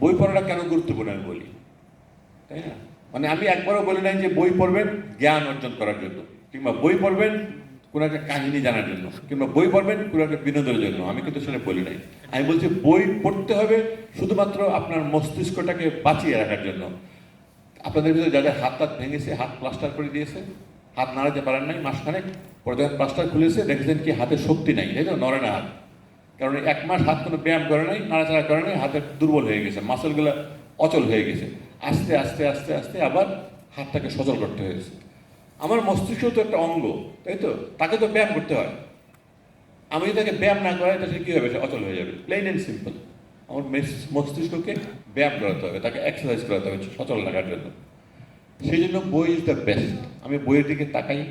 বই পড়াটা কেন গুরুত্বপূর্ণ আমি বলি? তাই না? মানে আমি একবারও বলি নাই যে বই পড়বেন জ্ঞান অর্জন করার জন্য, কিংবা বই পড়বেন কোনো একটা কাহিনী জানার জন্য, কিংবা বই পড়বেন কোনো একটা বিনোদনের জন্য। আমি কিন্তু সেটা বলি নাই। আমি বলছি বই পড়তে হবে শুধুমাত্র আপনার মস্তিষ্কটাকে বাঁচিয়ে রাখার জন্য। আপনাদের ভিতরে যাদের হাত হাত ভেঙেছে, হাত প্লাস্টার করে দিয়েছে, হাত নাড়াতে পারেন নাই, মাসখানেক, পরে প্লাস্টার খুলেছে, দেখেছেন কি হাতে শক্তি নাই, তাই তো? নড়ে না হাত। কারণ এক মাস হাত কোনো ব্যায়াম করে নাই, নাড়াচাড়া করে নাই, হাতে দুর্বল হয়ে গেছে, মাসেলগুলো অচল হয়ে গেছে। আস্তে আস্তে আস্তে আস্তে আবার হাতটাকে সচল করতে হয়েছে। আমার মস্তিষ্ক তো একটা অঙ্গ, তাই তো? তাকে তো ব্যায়াম করতে হয়। আমি যদি তাকে ব্যায়াম না করাই, তাহলে কী হবে? সে অচল হয়ে যাবে। প্লেন অ্যান্ড সিম্পল আমার মেস- মস্তিষ্ককে ব্যায়াম করাতে হবে, তাকে এক্সারসাইজ করাতে হবে, সচল রাখার জন্য। সেই জন্য বই ইজ দ্য বেস্ট আমি বইয়ের দিকে তাকাই,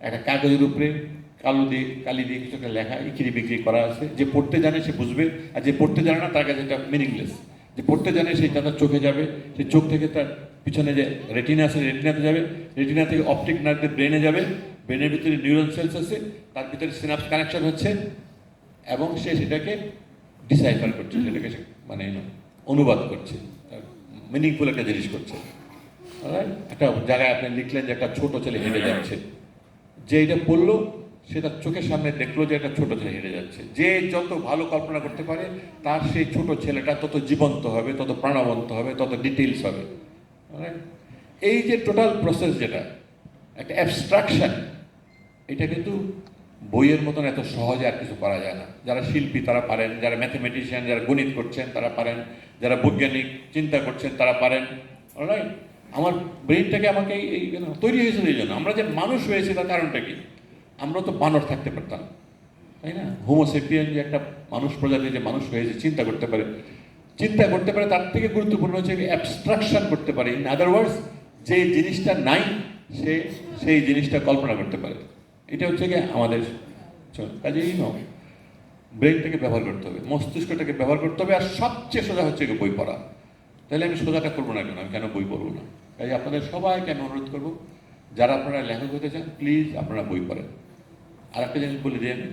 একটা কাগজের উপরে কালো দিয়ে, কালি দিয়ে কিছু একটা লেখা ইকিরি বিক্রি করা আছে। যে পড়তে জানে সে বুঝবে, আর যে পড়তে জানে না, তার কাছে এটা মিনিংলেস যে পড়তে জানে সেই তার চোখে যাবে সেই চোখ থেকে তার পিছনে যে রেটিনা আছে রেটিনাতে যাবে রেটিনা থেকে অপটিক নার্ভের ব্রেনে যাবে ব্রেনের ভিতরে নিউরন সেলস আছে, তার ভিতরে সিনাপস কানেকশন হচ্ছে, এবং সে সেটাকে ডিসাইফার করছে, সেটাকে সে মানে অনুবাদ করছে মিনিংফুল একটা জিনিস করছে। একটা জায়গায় আপনি লিখলেন যে একটা ছোট ছেলে হেঁটে যাচ্ছে। যে এটা পড়ল সে তার চোখের সামনে দেখল যে একটা ছোট ছেলে হেঁটে যাচ্ছে। যে যত ভালো কল্পনা করতে পারে, তার সেই ছোট ছেলেটা তত জীবন্ত হবে, তত প্রাণবন্ত হবে, তত ডিটেলস হবে। Alright? এই যে টোটাল প্রসেস যেটা, একটা অ্যাবস্ট্রাকশন এটা কিন্তু বইয়ের মতন এত সহজে আর কিছু করা যায় না। যারা শিল্পী তারা পারেন, যারা ম্যাথমেটিশিয়ান যারা গণিত করছেন তারা পারেন, যারা বৈজ্ঞানিক চিন্তা করছেন তারা পারেন। রাইট আমার ব্রেনটাকে আমাকে এই তৈরি হয়েছিল এই জন্য। আমরা যে মানুষ হয়েছি তার কারণটা কি? আমরা তো বানর থাকতে পারতাম, তাই না? হোমোসেপিয়ান যে একটা মানুষ প্রজাতি যে মানুষ হয়েছে, চিন্তা করতে পারে। চিন্তা করতে পারে, তার থেকে গুরুত্বপূর্ণ হচ্ছে অ্যাবস্ট্রাকশন করতে পারে। ইন আদার ওয়ার্ডস যে জিনিসটা নাই, সে সেই জিনিসটা কল্পনা করতে পারে। এটা হচ্ছে গিয়ে আমাদের কাজেই ন ব্রেনটাকে ব্যবহার করতে হবে, মস্তিষ্কটাকে ব্যবহার করতে হবে, আর সবচেয়ে সোজা হচ্ছে গিয়ে বই পড়া। তাহলে আমি সোজাটা করব না কেন? আমি কেন বই পড়ব না? কাজে আপনাদের সবাইকে আমি অনুরোধ করব, যারা আপনারা লেখক হতে চান প্লিজ আপনারা বই পড়েন। আর একটা জিনিস বলে আমি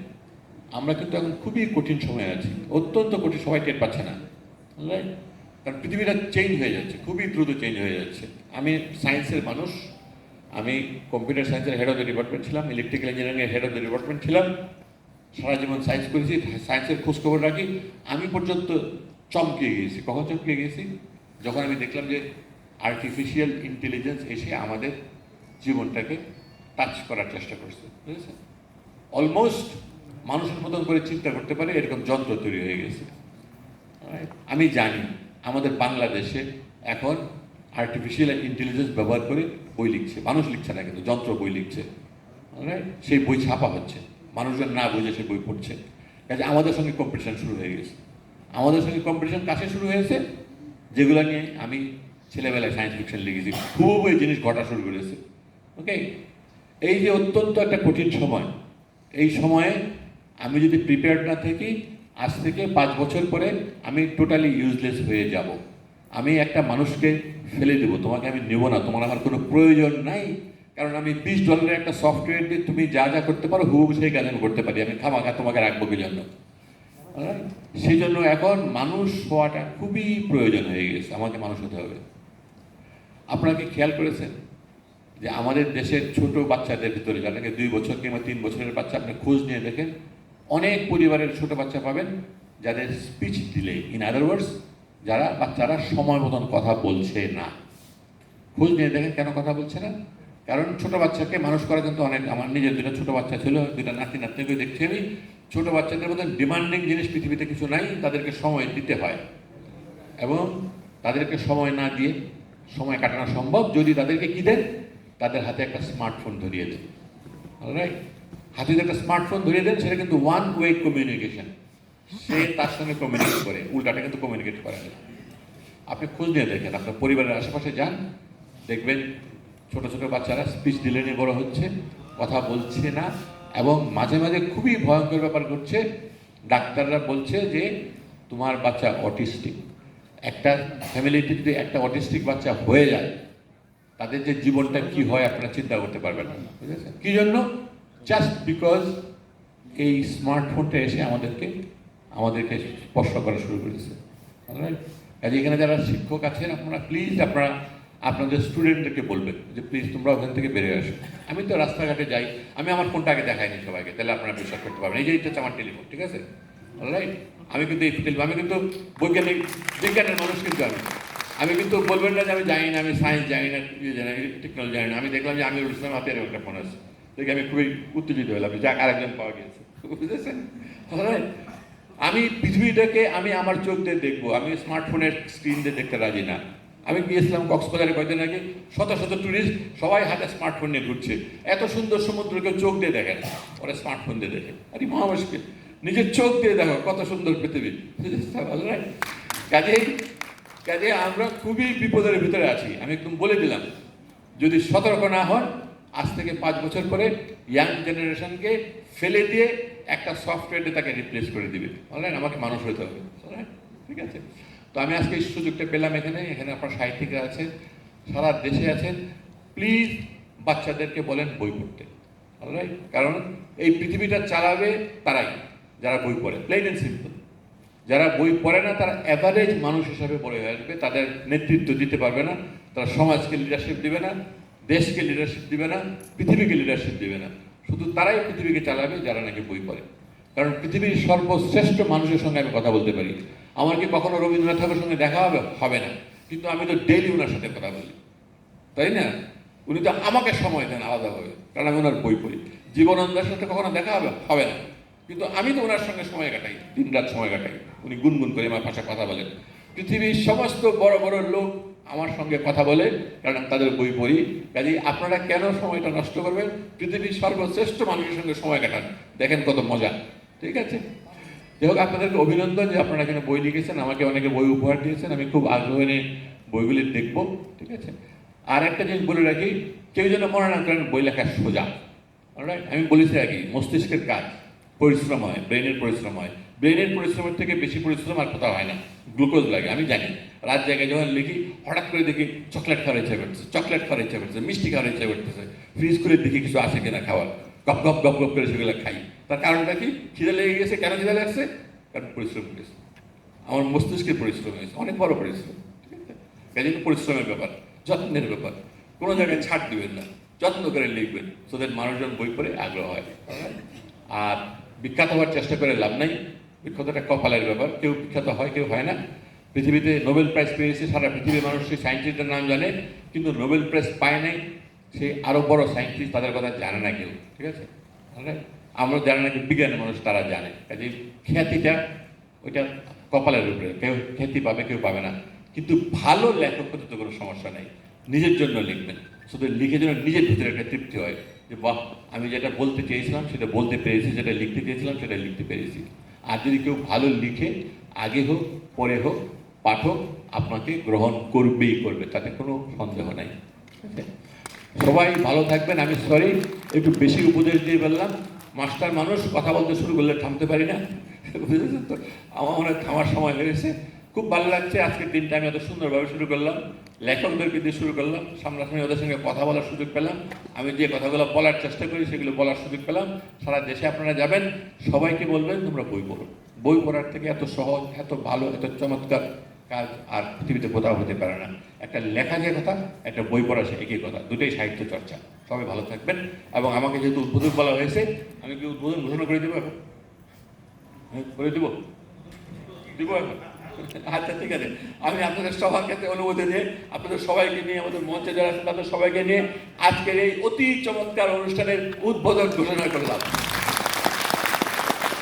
আমরা কিন্তু এখন খুবই কঠিন সময় আছি। অত্যন্ত কঠিন, সবাই টের পাচ্ছে না। রাইট কারণ পৃথিবীটা চেঞ্জ হয়ে যাচ্ছে, খুবই দ্রুত চেঞ্জ হয়ে যাচ্ছে। আমি সায়েন্সের মানুষ, আমি কম্পিউটার সায়েন্সের হেড অফ দ্য ডিপার্টমেন্ট ছিলাম ইলেকট্রিক্যাল ইঞ্জিনিয়ারিংয়ের হেড অফ দ্য ডিপার্টমেন্ট ছিলাম। সারা জীবন সায়েন্স করেছি সায়েন্সের খোঁজখবর রাখি। আমি পর্যন্ত চমকে গিয়েছি। কখন চমকে গিয়েছি? যখন আমি দেখলাম যে আর্টিফিশিয়াল ইন্টেলিজেন্স এসে আমাদের জীবনটাকে টাচ করার চেষ্টা করছে। বুঝেছেন? অলমোস্ট মানুষের মতন করে চিন্তা করতে পারে, এরকম যন্ত্র তৈরি হয়ে গেছে। আমি জানি, আমাদের বাংলাদেশে এখন আর্টিফিশিয়াল ইন্টেলিজেন্স ব্যবহার করে বই লিখছে। মানুষ লিখছে না কিন্তু যন্ত্র বই লিখছে? সেই বই ছাপা হচ্ছে। মানুষজন না বুঝে সে বই পড়ছে। কাজে আমাদের সঙ্গে কম্পিটিশন শুরু হয়ে গেছে। আমাদের সঙ্গে কম্পিটিশন কাছে শুরু হয়েছে, যেগুলো নিয়ে আমি ছেলেবেলায় সায়েন্স ফিকশন লিখেছি। খুব ওই জিনিস ঘটা শুরু করেছে। ওকে এই যে অত্যন্ত একটা কঠিন সময় এই সময়ে আমি যদি প্রিপেয়ার্ড না থাকি, আজ থেকে পাঁচ বছর পরে আমি টোটালি ইউজলেস হয়ে যাব। আমি একটা মানুষকে ফেলে দেবো, তোমাকে আমি নেব না, তোমার আমার কোনো প্রয়োজন নাই। কারণ আমি বিশ ডলারের একটা সফটওয়্যার দিয়ে তুমি যা যা করতে পারো, হুবহু সেই কাজ আমি করতে পারি। আমি খামাখা তোমাকে রাখব কি জন্য? সেই জন্য এখন মানুষ হওয়াটা খুবই প্রয়োজন হয়ে গেছে। আমাকে মানুষ হতে হবে। আপনারা কি খেয়াল করেছেন? যে আমাদের দেশের ছোট বাচ্চাদের ভিতরে যাদেরকে দুই বছর কিংবা তিন বছরের বাচ্চা, আপনি খোঁজ নিয়ে দেখেন, অনেক পরিবারের ছোট বাচ্চা পাবেন যাদের speech delay in other words যারা বাচ্চারা সময় মতন কথা বলছে না। খোঁজ নিয়ে দেখেন কেন কথা বলছে না? কারণ ছোট বাচ্চাকে মানুষ করা কিন্তু অনেক, আমার নিজের দুটো ছোট বাচ্চা ছিল দুটা নাতি নাতনিকে দেখছি আমি। ছোট বাচ্চাদের মধ্যে ডিমান্ডিং জিনিস পৃথিবীতে কিছু নাই, তাদেরকে সময় দিতে হয়। এবং তাদেরকে সময় না দিয়ে সময় কাটানো সম্ভব যদি তাদেরকে কী দেন? তাদের হাতে একটা স্মার্টফোন ধরিয়ে দেন। রাইট হাতে একটা স্মার্টফোন ধরিয়ে দেন, সেটা কিন্তু ওয়ান ওয়ে কমিউনিকেশন সে তার সঙ্গে কমিউনিকেট করে, উল্টাটা কিন্তু কমিউনিকেট করে না। আপনি খোঁজ নিয়ে দেখেন, আপনার পরিবারের আশেপাশে যান, দেখবেন ছোট ছোট বাচ্চারা স্পিচ ডিলে নিয়ে বড় হচ্ছে, কথা বলছে না, এবং মাঝে মাঝে খুবই ভয়ঙ্কর ব্যাপার ঘটছে। ডাক্তাররা বলছে যে, তোমার বাচ্চা অটিস্টিক। একটা ফ্যামিলিতে যদি একটা অটিস্টিক বাচ্চা হয়ে যায় তাদের যে জীবনটা কি হয় আপনারা চিন্তা করতে পারবেন না কি জন্য? জাস্ট বিকজ এই স্মার্টফোনটা এসে আমাদেরকে আমাদেরকে স্পর্শ করা শুরু করেছে এখানে যারা শিক্ষক আছেন, আপনারা প্লিজ আপনারা, আপনাদের স্টুডেন্টদেরকে বলবেন যে প্লিজ তোমরা ওখান থেকে বেরিয়ে আসো। আমি তো রাস্তাঘাটে যাই, আমি আমার ফোনটা আগে দেখাইনি সবাইকে, তাহলে আপনারা বিশ্বাস করতে পারবেন এই যে এটা হচ্ছে আমার টেলিফোন ঠিক আছে? রাইট আমি কিন্তু এই আমি কিন্তু বৈজ্ঞানিক, বিজ্ঞানের মানুষ কিন্তু আমি। আমি কিন্তু বলবেন না যে আমি জানি না, আমি সায়েন্স জানি না জানি না টেকনোলজি জানি না। আমি দেখলাম যে আমিরুল হাতে এরকম একটা ফোন আছে দেখে আমি খুবই উত্তেজিত হলাম যাক, আরেকজন পাওয়া গেছে। বুঝেছেন? আমি পৃথিবীটাকে, আমি আমার চোখ দিয়ে দেখব। আমি স্মার্টফোনের স্ক্রিন দিয়ে দেখতে রাজি না। আমি গিয়েছিলাম কক্সবাজারে কয়েকদিন আগে। শত শত টুরিস্ট সবাই হাতে স্মার্টফোন নিয়ে ঘুরছে। এত সুন্দর সমুদ্রকে চোখ দিয়ে দেখেন ওরা স্মার্টফোন দিয়ে দেখে। আরে মহা মুশকিল নিজের চোখ দিয়ে দেখো, কত সুন্দর পৃথিবী? কাজেই কাজে আমরা খুবই বিপদের ভিতরে আছি। আমি একদম বলে দিলাম, যদি সতর্ক না হন, আজ থেকে পাঁচ বছর পরে ইয়াং জেনারেশনকে ফেলে দিয়ে একটা সফটওয়্যারে তাকে রিপ্লেস করে দিবে। অনলাইন আমাকে মানুষ হতে হবে। ঠিক আছে? তো আমি আজকে এই সুযোগটা পেলাম এখানে। এখানে আপনার সাহিত্যিকরা আছেন, সারা দেশে আছেন। প্লিজ বাচ্চাদেরকে বলেন বই পড়তে। অলরাইট কারণ এই পৃথিবীটা চালাবে তারাই, যারা বই পড়ে। প্লেন অ্যান্ড সিম্পল যারা বই পড়ে না, তারা অ্যাভারেজ মানুষ হিসাবে বড় হয়ে আসবে। তাদের নেতৃত্ব দিতে পারবে না। তারা সমাজকে লিডারশিপ দিবে না, দেশকে লিডারশিপ দিবে না, পৃথিবীকে লিডারশিপ দিবে না। শুধু তারাই পৃথিবীকে চালাবে যারা নাকি বই পড়ে। কারণ পৃথিবীর সর্বশ্রেষ্ঠ মানুষের সঙ্গে আমি কথা বলতে পারি। আমার কি কখনো রবীন্দ্রনাথ ঠাকুরের সঙ্গে দেখা হবে? হবে না। কিন্তু আমি তো ডেইলি ওনার সাথে কথা বলি। তাই না? উনি তো আমাকে সময় দেন আলাদাভাবে, কারণ আমি ওনার বই পড়ি। জীবনানন্দের সাথে কখনো দেখা হবে? হবে না। কিন্তু আমি তো ওনার সঙ্গে সময় কাটাই, দিন রাত সময় কাটাই। উনি গুনগুন করে আমার ভাষা কথা বলেন। পৃথিবীর সমস্ত বড় বড় লোক আমার সঙ্গে কথা বলে, কারণ তাদের বই পড়ি। কাজেই আপনারা কেন সময়টা নষ্ট করবেন? পৃথিবীর সর্বশ্রেষ্ঠ মানুষের সঙ্গে সময় কাটান। দেখেন কত মজা। ঠিক আছে? যাই হোক, আপনাদেরকে অভিনন্দন যে আপনারা এখানে বই লিখেছেন। আমাকে অনেকে বই উপহার দিয়েছেন। আমি খুব আগ্রহ নিয়ে বইগুলি দেখব। ঠিক আছে? আর একটা জিনিস বলে রাখি, কেউ যেন মনে না করেন বই লেখা সোজা? আমি বলেছি আগে মস্তিষ্কের কাজ। পরিশ্রম হয় ব্রেনের পরিশ্রম হয় ব্রেনের পরিশ্রমের থেকে বেশি পরিশ্রম আর কোথাও হয় না, গ্লুকোজ লাগে, আমি জানি। রাত জায়গায় যখন লিখি, হঠাৎ করে দেখি চকলেট খাওয়ার ইচ্ছা করতেছে চকলেট খাওয়ার ইচ্ছা করতেছে মিষ্টি খাওয়ার ইচ্ছা করতেছে। ফ্রিজ করে দেখি কিছু আসে কিনা খাওয়ার। গপ গপ গপ গপ করে সেগুলো খাই। তার কারণটা কি? খিদে লেগে গেছে, কেন খিদে লাগছে? কারণ পরিশ্রম করেছে আমার মস্তিষ্কের পরিশ্রম হয়েছে, অনেক বড় পরিশ্রম, ঠিক আছে? পরিশ্রমের ব্যাপার, যত্নের ব্যাপার। কোনো জায়গায় ছাড় দিবেন না, যত্ন করে লিখবেন সোদের মানুষজন বই পড়ে আগ্রহ হয় আর বিখ্যাত হওয়ার চেষ্টা করে লাভ নাই। বিখ্যাতটা কপালের ব্যাপার। কেউ বিখ্যাত হয়, কেউ হয় না। পৃথিবীতে নোবেল প্রাইজ পেয়েছে, সারা পৃথিবীর মানুষ সেই সায়েন্টিস্টের নাম জানে, কিন্তু নোবেল প্রাইজ পায় নাই সে আরও বড় সায়েন্টিস্ট তাদের কথা জানে না কেউ, ঠিক আছে? আমরা জানি না কি বিজ্ঞানের মানুষ তারা জানে। কাজে খ্যাতিটা ওইটা কপালের উপরে। কেউ খ্যাতি পাবে, কেউ পাবে না। কিন্তু ভালো লেখক হতে তো কোনো সমস্যা নেই। নিজের জন্য লিখবেন। শুধু লিখে যেন নিজের ভিতরে একটা তৃপ্তি হয়। যে বাহ আমি যেটা বলতে চেয়েছিলাম সেটা বলতে পেরেছি যেটা লিখতে চেয়েছিলাম সেটা লিখতে পেরেছি। আর যদি কেউ ভালো লিখে আগে হোক পরে হোক পাঠক আপনাকে গ্রহণ করবেই করবে তাতে কোনো সন্দেহ নাই। সবাই ভালো থাকবেন আমি সরি একটু বেশি উপদেশ দিয়ে বললাম মাস্টার মানুষ কথা বলতে শুরু করলে থামতে পারি না। বুঝেছেন তো? আমার মনে হয় থামার সময় হয়েছে খুব ভালো লাগছে আজকের দিনটা আমি এত সুন্দরভাবে শুরু করলাম। লেখকদেরকে দিয়ে শুরু করলাম সামনাসামনি ওদের সঙ্গে কথা বলার সুযোগ পেলাম। আমি যে কথাগুলো বলার চেষ্টা করি সেগুলো বলার সুযোগ পেলাম। সারা দেশে আপনারা যাবেন সবাইকে বলবেন তোমরা বই পড়ো। বই পড়ার থেকে এত সহজ এত ভালো এত চমৎকার কাজ আর পৃথিবীতে কোথাও হতে পারে না। একটা লেখা যে কথা একটা বই পড়া সে একই কথা দুটোই সাহিত্য চর্চা। সবাই ভালো থাকবেন এবং আমাকে যেহেতু উদ্বোধন বলা হয়েছে আমি কি উদ্বোধন ঘোষণা করে দেবো হ্যাঁ, করে দেবো? দিব এখন? আচ্ছা ঠিক আছে। আমি আপনাদের সবার কাছে অনুমতি দিয়ে আপনাদের সবাইকে নিয়ে, আমাদের মঞ্চে যারা আছেন, তাদের সবাইকে নিয়ে আজকের এই অতি চমৎকার অনুষ্ঠানের উদ্বোধন ঘোষণা করলাম।